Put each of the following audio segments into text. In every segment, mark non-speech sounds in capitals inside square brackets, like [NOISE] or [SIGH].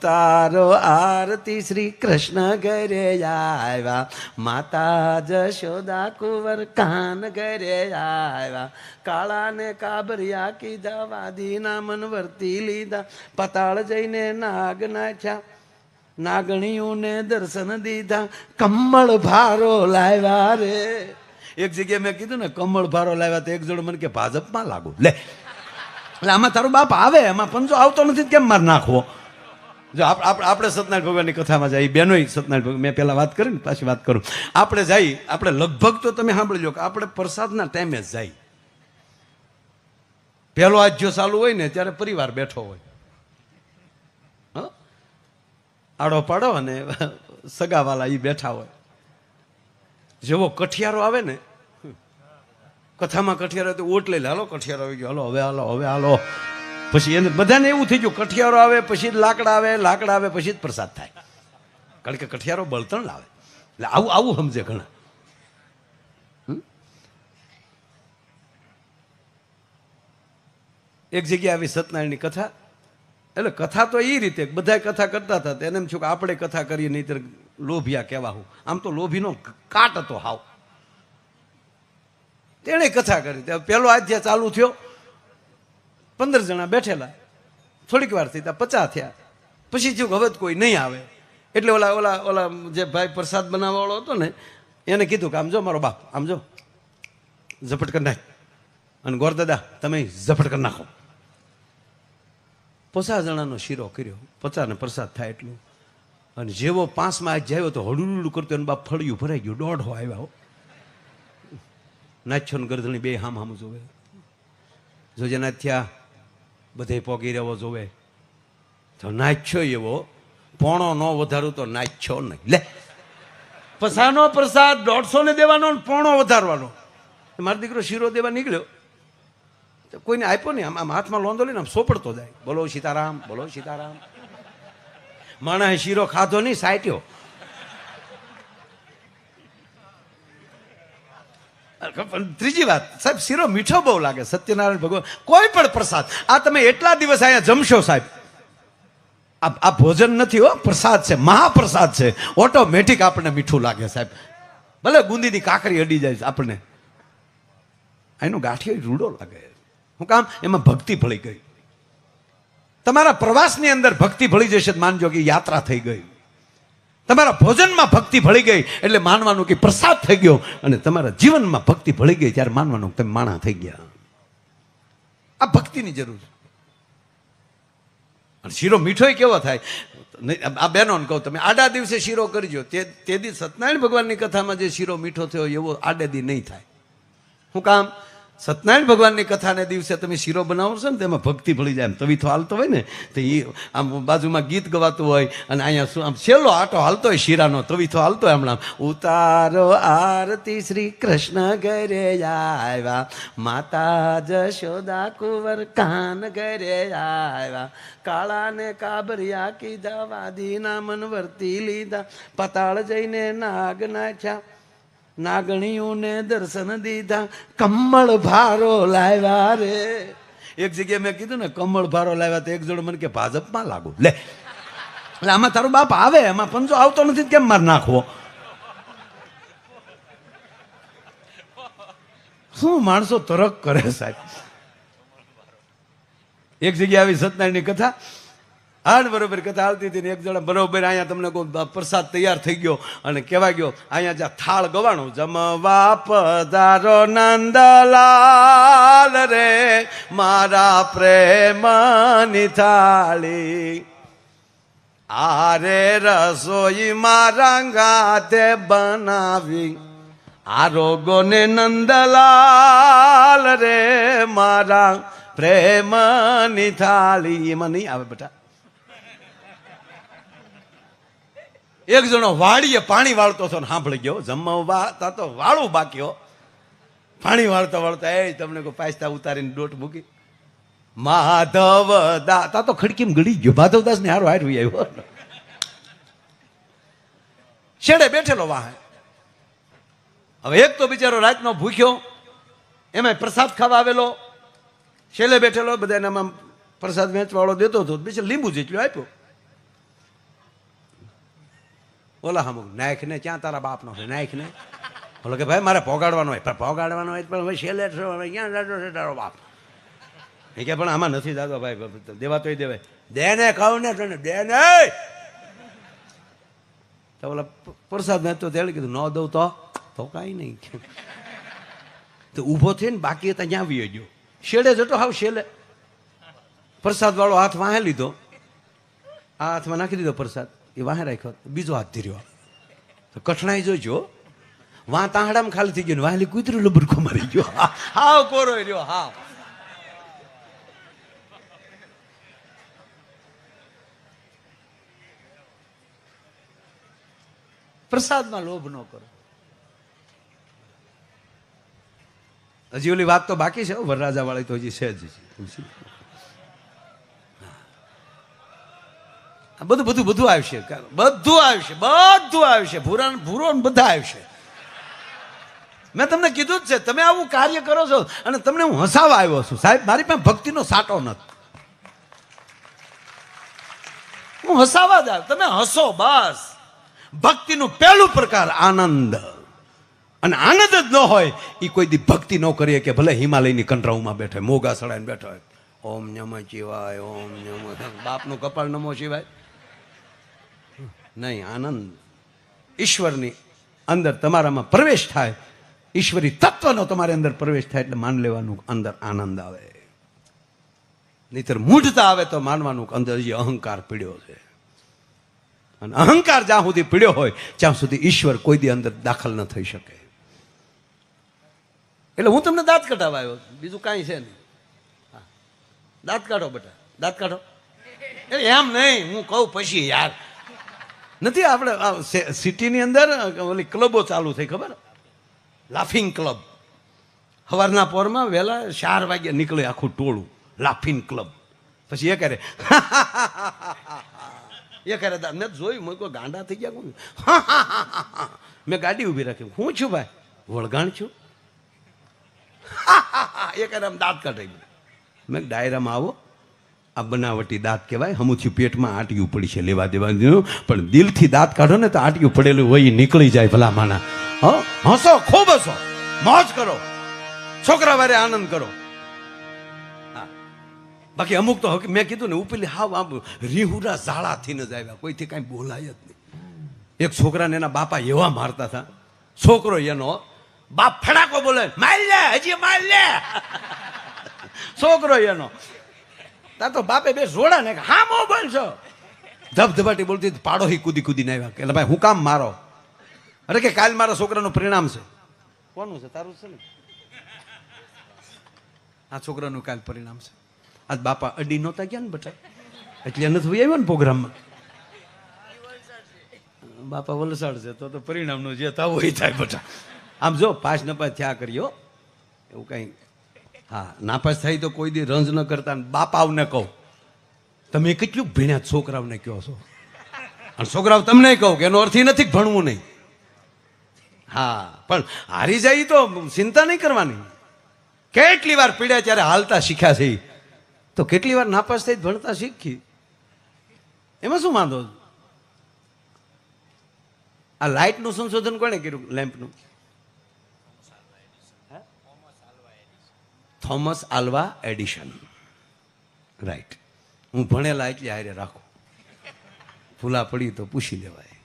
તારો આરતી શ્રી કૃષ્ણ ઘરે આવ્યા. માતા જશોદા કુંવર કાન ઘરે આવ્યા. કાળા ને કાબરિયા કીધા, વાદીના મન વર્તી લીધા. પતાળ જઈને નાગ નાખ્યા. નાગણીઓને દર્શન દીધા. કમળ ભારો લાવ્યા રે. એક જગ્યાએ મેં કીધું ને કમળ ભારો લાવ્યા તો એક જોડે મને કે, ભાજપમાં લાગુ. લે. એટલે આમાં તારો બાપ આવે એમાં પંજો આવતો નથી કેમ માર નાખવો? જો આપ- આપ- આપણે સત્યનારાયણ ભગવાનની કથામાં જાય બેનોય સત્યનારાયણ ભગવાન મેં પહેલાં વાત કરી ને, પાછી વાત કરું. આપણે જઈ આપણે લગભગ તો તમે સાંભળજો કે આપણે પ્રસાદના ટાઈમે જ જાય. પહેલો આજ્યો ચાલુ હોય ને, ત્યારે પરિવાર બેઠો હોય? આડો પાડો અને સગાવાલા એ બેઠા હોય. જેવો કઠિયારો આવે ને કથામાં કઠિયારો તો ઓટ લઈ લે. હાલો, કઠિયારો આવી ગયો. હાલો, હવે હાલો હવે હાલો. પછી એને બધાને એવું થઈ ગયું, કઠિયારો આવે, પછી લાકડા આવે લાકડા આવે, પછી જ પ્રસાદ થાય. કારણ કે કઠિયારો બળતણ લાવે. એટલે આવું આવું સમજે ઘણા. એક જગ્યાએ આવી સત્યનારાયણની કથા. એટલે કથા તો એ રીતે બધા કથા કરતા હતા. એને એમ છું કે આપણે કથા કરીએ, નહીતર લોભિયા કહેવા હું. આમ તો લોભીનો કાટ હતો હાવ. તેણે કથા કરી. પહેલો અધ્યાય ચાલુ થયો. પંદર જણા બેઠેલા. થોડીક વાર થઈ ત્યાં પચાસ થયા. પછી જો હવે કોઈ નહીં આવે. એટલે ઓલા ઓલા ઓલા જે ભાઈ પ્રસાદ બનાવવાળો હતો ને, એને કીધું કે આમ જો મારો બાપ, આમ જો. ઝપટ કરી નાખ. અને ગોરદાદા, તમે ઝપટ કરી નાખો. પચાસ જણાનો શીરો કર્યો. પચાસને પ્રસાદ થાય એટલું. અને જેવો પાંચમાં જાય તો હળુલું કરતો એને બાપ ફળિયું ભરાઈ ગયું. દોઢો આવ્યા હો. નાચ્યો ને ગરધણી બે હામ હામ જોવે. જોજે નાથ્યા થયા બધે પોગી રહેવો જોવે. તો નાચ્યો એવો, પોણો ન વધારું તો નાચ્યો નહીં. લે. પસાનો પ્રસાદ દોઢસો ને દેવાનો પોણો વધારવાનો. મારો દીકરો શીરો દેવા નીકળ્યો. તો કોઈને આપ્યો નહીં, આમ હાથમાં લોંદો લઈને આમ સોપડતો જાય. બોલો સીતારામ બોલો સીતારામ. માણસે શીરો ખાધો નહીં, સાટ્યો. ત્રીજી વાત, સાહેબ, શીરો મીઠો બહુ લાગે, સત્યનારાયણ ભગવાન. કોઈ પણ પ્રસાદ, આ તમે એટલા દિવસ અહીંયા જમશો, સાહેબ. આ આ ભોજન નથી, હો, પ્રસાદ છે, મહાપ્રસાદ છે. ઓટોમેટિક આપણને મીઠું લાગે, સાહેબ. ભલે ગુંદીની કાકરી અડી જાય આપણને. એનું ગાંઠિયો રૂડો લાગે. હું કામ, એમાં ભક્તિ ભળી ગઈ. તમારા પ્રવાસની અંદર ભક્તિ ભળી જશે માનજો કે યાત્રા થઈ ગઈ. તમારા ભોજનમાં ભક્તિ ભળી ગઈ એટલે માનવાનું કે પ્રસાદ થઈ ગયો અને તમારા જીવનમાં ભક્તિ ભળી ગઈ ત્યારે માનવાનું તમે માણા થઈ ગયા. આ ભક્તિની જરૂર છે. અને શીરો મીઠોય કેવો થાય? આ બહેનોને કહું તમે, આડા દિવસે શીરો કરજો. તે તે દી સત્યનારાયણ ભગવાનની કથામાં જે શીરો મીઠો થયો એવો આડે દી નહીં થાય. શું કામ સત્યનારાયણ ભગવાનની કથાને દિવસે તમે શીરો બનાવો છો ને તેમાં ભક્તિ ભળી જાય. તવીથો હાલતો હોય ને, તો એ આમ બાજુમાં ગીત ગવાતું હોય અને અહીંયા શું આમ છેલ્લો આટો હાલતો હોય શીરાનો તવીથો હાલતો હોય હમણાં. ઉતારો આરતી શ્રી કૃષ્ણ ઘરે આવ્યા, માતા જશોદા કુંવર કાન ઘરે આવ્યા, કાળાને કાબરિયા કીધા, વાદીના મન વર્તી લીધા, પતાળ જઈને નાગ નાખ્યા નાગણીઓને દર્શન દીધા. કમળ ભારો લાવ્યા રે. એક જગ્યાએ મેં કીધું ને, કમળ ભારો લાવ્યા તો એક જોડે મને કે, ભાજપમાં લાગુ. લે. એટલે આમાં તારો બાપ આવે એમાં પંજો આવતો નથી કેમ માર નાખવો? શું માણસો તરક કરે સાહેબ? એક જગ્યાએ આવી સત્યનારાયણની કથા હાડ બરોબર કથા આવતી હતી ને એક જણા બરોબર અહીંયા તમને કોઈ પ્રસાદ તૈયાર થઈ ગયો અને કહેવા ગયો, અહીંયા જ્યાં થાળ ગવાણો જમવા પધારો નંદલાલ રે, મારા પ્રેમની થાળી. આરે રસોઈ મારા ગાતે બનાવી આરોગોને નંદલાલ રે, મારા પ્રેમની થાળી. એમાં નહીં આવે બેટા. એક જણો વાડીએ પાણી વાળતો હતો ને સાંભળી ગયો. જમવા તા તો વાળું બાકી પાણી વાળતા વાળતા એ તમને કોઈ પાસ્તા ઉતારીને ડોટ મૂકી. માધવ દા તા તો ખડકીમ ગળી ગયો. માધવદાસ ને હારો હારું આવ્યો છેડે બેઠેલો વાહે. હવે એક તો બિચારો રાતનો ભૂખ્યો. એમાં પ્રસાદ ખાવા આવેલો. છેલ્લે બેઠેલો બધા એનામાં પ્રસાદ વેચવાળો દેતો હતો બિચારો લીંબુ જેટલું આપ્યો. ઓલા અમુક નાખ ને ક્યાં તારા બાપનો છે? નાખ ને ઓલો કે ભાઈ, મારે પોગાડવાનો હોય. પણ પોગાડવાનો હોય પણ હવે છેલ્લે ક્યાં દાદો છે તારો બાપ? એ કે પણ આમાં નથી દાદો ભાઈ દેવા તોય દેવાય. દે ને કહું ને તને દે ને તો ઓલા પ્રસાદ ને તો તેણે કીધું, ન દઉં તો? તો કાંઈ નહીં. તો ઊભો થઈને બાકી ત્યાં આવી ગયો. શેડે જતો હાવ શેલે પ્રસાદ વાળો હાથમાં વાહે લીધો. આ હાથમાં નાખી દીધો પ્રસાદ. એ વાહે રાખ્યો. બીજો હાથ ધીર્યો. કઠણાઈ જોજો. વાં તાંહડામાં ખાલી થઈ ગયો વાહલી કુતરું લબડકો મારી ગયો. હાવ કોરો રહ્યો હા પ્રસાદમાં લોભ ન કરો. હજી ઓલી વાત તો બાકી છે વરરાજા વાળી તો હજી છે જ. બધું બધું બધું આવશે. બધું આવશે બધું આવશે. ભૂરા, ભૂરો બધા આવશે. મેં તમને કીધું જ છે, તમે આવું કાર્ય કરો છો અને તમને હું હસાવા આવ્યો છું. સાહેબ, મારી પાસે ભક્તિનો સાટો નથી. હું હસાવા જ તમે હસો બસ. ભક્તિનું પહેલું પ્રકાર આનંદ. અને આનંદ જ ન હોય એ કોઈ દી ભક્તિ ન કરીએ કે ભલે હિમાલયની કંડરાવમાં બેઠો મોગા સડાઈને બેઠો હોય. ઓમ નમ શિવાય, ઓમ નમ. બાપનું કપાળ નમો શિવાય. નહીં, આનંદ. ઈશ્વરની અંદર તમારામાં પ્રવેશ થાય. ઈશ્વરી તત્વનો તમારી અંદર પ્રવેશ થાય એટલે માન લેવાનું અંદર આનંદ આવે. નહીતર મૂઢતા આવે તો માનવાનું અંદર જે અહંકાર પીડ્યો છે. અને અહંકાર જ્યાં સુધી પીડ્યો હોય, ત્યાં સુધી ઈશ્વર કોઈ દી અંદર દાખલ ન થઈ શકે. એટલે હું તમને દાંત કઢાવા આવ્યો બીજું કાંઈ છે નહીં. દાંત કાઢો બેટા. દાંત કાઢો. એમ નહીં, હું કહું પછી યાર. નથી, આપણે સિટીની અંદર ઓલી ક્લબો ચાલુ થઈ, ખબર? Laughing club. સવારના પોરમાં વહેલા ચાર વાગે નીકળે આખું ટોળું, લાફિંગ ક્લબ. પછી એ કરે [LAUGHS] એ કરે મેં જોયું, મેં કોઈ ગાંડા થઈ ગયા કોણ? [LAUGHS] મેં ગાડી ઊભી રાખી. હું છું ભાઈ? વળગાણ છું? [LAUGHS] એ કરે, આમ દાંત કાઢાઈ મેં ડાયરામાં આવો. આ બનાવટી દાંત કહેવાય, હમુથી પેટમાં આટિયું પડી છે, લેવા દેવા દીધું પણ દિલથી દાંત કાઢો ને તો આટિયું પડેલું હોય એ નીકળી જાય ભલા માના હ? હસો, ખૂબ હસો. મોજ કરો. છોકરા વારે આનંદ કરો. બાકી અમુક તો મેં કીધું ને, ઉપેલી હાવ આમ રીહુરા ઝાડાથી ન જ આવ્યા. કોઈથી કાંઈ બોલાય જ નહીં. એક છોકરાને એના બાપા એવા મારતા હતા. છોકરો એનો બાપ ફડાકો બોલે, માર લે, હજી માર લે. [LAUGHS] છોકરો એનો તા તો બાપે બે જોડા ને હા મો બોલશો ધબધબાટી બોલતી પાડો હી કૂદી કૂદીને આવ્યા કે ભાઈ, હું કામ મારો? અરે કે, કાલ મારા છોકરાનું પરિણામ છે. કોનું છે? તારું છે ને? આ છોકરાનું કાલ પરિણામ છે. આજ બાપા અડી નહોતા ગયા ને બટા? એટલે તો આવ્યો ને પ્રોગ્રામમાં? બાપા વલસાડ છે તો તો પરિણામનું જે થવું એ થાય બટા. આમ જો, પાસ નપાસ થયા કર્યો એવું કંઈ હા, નાપાસ થાય તો કોઈ દી રંજ ન કરતા બાપાઓને કહો. તમે કેટલું ભણ્યા છોકરાઓને કહો છો? અને છોકરાઓ તમને કહો કે એનો અર્થ એ નથી ભણવું નહીં. હા, પણ હારી જાય તો ચિંતા નહીં કરવાની. કેટલી વાર પીડ્યા ત્યારે હાલતા શીખ્યા છે તો કેટલી વાર નાપાસ થઈ ભણતા શીખી? એમાં શું વાંધો? આ લાઇટનું સંશોધન કોણે કર્યું, લેમ્પનું? Thomas Alva Edison. રાઈટ હું ભણેલા એટલે હારે રાખું. ભૂલા પડી તો પૂછી લેવાય.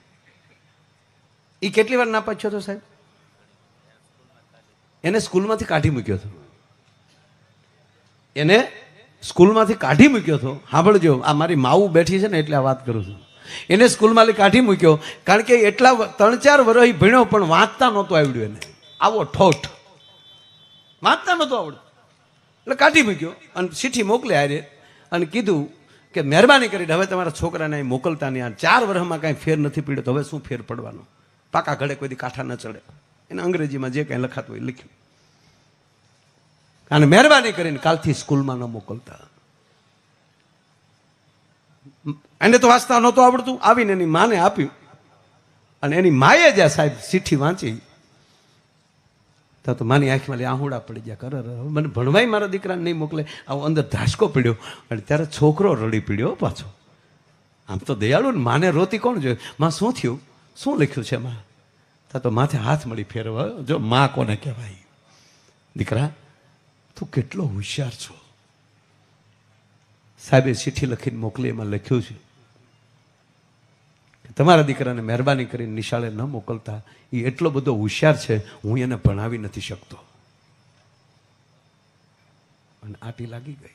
એ કેટલી વાર ના પાછો તો સાહેબ? એને સ્કૂલમાંથી કાઢી મૂક્યો હતો. એને સ્કૂલમાંથી કાઢી મૂક્યો હતો. સાંભળજો, આ મારી માવું બેઠી છે ને એટલે આ વાત કરું છું. એને સ્કૂલમાંથી કાઢી મૂક્યો, કારણ કે એટલા ત્રણ ચાર વર્ષ ભણ્યો પણ વાંચતા નહોતું આવડ્યું એને. આવો ઠોઠ. વાંચતા નહોતો આવડતું. એટલે કાઢી મૂક્યો અને ચીઠી મોકલે આરે અને કીધું કે મહેરબાની કરીને હવે તમારા છોકરાને અહીં મોકલતા નહીં. આ ચાર વર્ષમાં કાંઈ ફેર નથી પીડ્યો તો હવે શું ફેર પડવાનો? પાકા ઘડે કોઈ દી કાંઠા ન ચડે. એને અંગ્રેજીમાં જે કાંઈ લખાતું હોય લખ્યું. અને મહેરબાની કરીને કાલથી સ્કૂલમાં ન મોકલતા. એને તો વાંચતા નહોતું આવડતું. આવીને એની માને આપ્યું. અને એની માએ જ્યાં સાહેબ ચિઠ્ઠી વાંચી. તો તો માની આંખમાં લે આહુડા પડી ગયા. કર મને ભણવાય મારા દીકરાને નહીં મોકલે. આવો અંદર ધાસકો પડ્યો. અને ત્યારે છોકરો રડી પડ્યો પાછો. આમ તો દયાળુ ને માને રોતી કોણ જોયું? માં શું થયું? શું લખ્યું છે એમાં? તા તો માથે હાથ મળી ફેરવા. જો માં કોને કહેવાય? દીકરા, તું કેટલો હોશિયાર છો. સાહેબે ચિઠ્ઠી લખીને મોકલી, એમાં લખ્યું છે. તમારા દીકરાને મહેરબાની કરીને નિશાળે ન મોકલતા. એ એટલો બધો હોશિયાર છે, હું એને ભણાવી નથી શકતો. અને આટી લાગી ગઈ.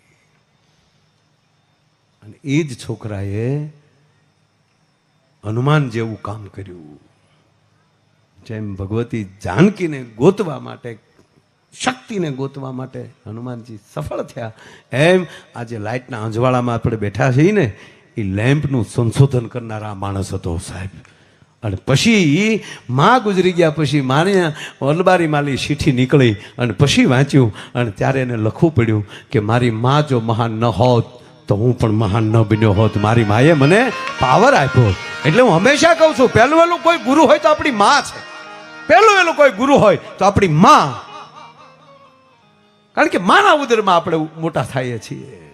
અને એ જ છોકરાએ હનુમાન જેવું કામ કર્યું. જેમ ભગવતી જાનકીને ગોતવા માટે, શક્તિને ગોતવા માટે હનુમાનજી સફળ થયા. એમ આજે લાઇટના અજવાળામાં આપણે બેઠા છીએ ને એ લેમ્પનું સંશોધન કરનારા માણસ હતો સાહેબ. અને પછી માં ગુજરી ગયા પછી માને અલબારી માલી ચીઠી નીકળી અને પછી વાંચ્યું અને ત્યારે એને લખવું પડ્યું કે મારી માં જો મહાન ન હોત તો હું પણ મહાન ન બન્યો હોત. મારી માએ મને પાવર આપ્યો એટલે હું હંમેશા કહું છું, પહેલું વહેલું કોઈ ગુરુ હોય તો આપણી માં છે. પહેલું વહેલું કોઈ ગુરુ હોય તો આપણી માં. કારણ કે માના ઉદરમાં આપણે મોટા થઈએ છીએ.